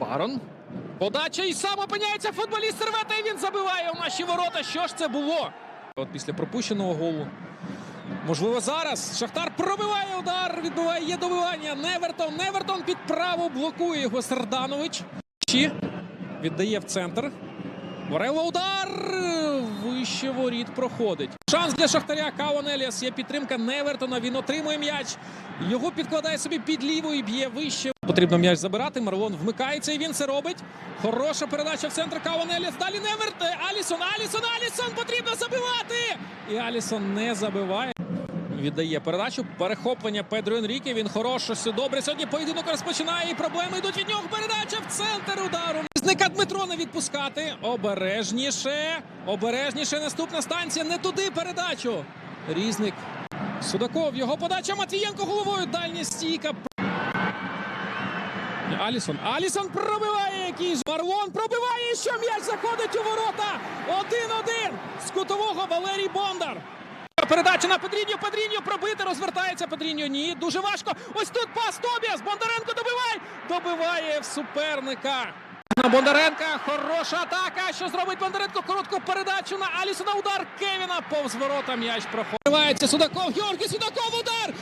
Барон. Подача і сам опиняється футболіст Сервета, і він забиває у наші ворота. Що ж це було? От після пропущеного голу. Можливо, зараз Шахтар пробиває удар, Відбуває є добивання. Невертон. Невертон під праву блокує його Серданович. Віддає в центр. Варело удар. Вище воріт проходить. Шанс для Шахтаря. Каон Еліас. Є підтримка Невертона. Він отримує м'яч. Його підкладає собі під ліву і б'є вище. Потрібно м'яч забирати. Марлон вмикається і він це робить. Хороша передача в центр Каон Еліас. Далі Неверт. Алісон. Алісон. Алісон. Потрібно забивати. І Алісон не забиває. Віддає передачу. Перехоплення Педро Енріке. Він хорошо все добре. Сьогодні поєдинок розпочинає. І проблеми йдуть від нього. Передача в центр удару. Зника Дмитро не відпускати. Обережніше. Обережніше. Наступна станція. Не туди передачу. Різник. Судаков. Його подача. Матвієнко головою. Дальня стійка. Алісон. Алісон пробиває якийсь. Марлон пробиває. і Що м'яч заходить у ворота. Один-один. З кутового Валерій Бондар. Передача на Педріньо, Педріньо пробити, розвертається Педріньо. Ні, дуже важко. Ось тут пас Тобіас. Бондаренко добивай! Добиває в суперника. На Бондаренка. Хороша атака. Що зробить Бондаренко? Коротку передачу на Алісона. Удар Кевіна. Повз ворота м'яч проходить. Судаков. Георгій Судаков. Удар.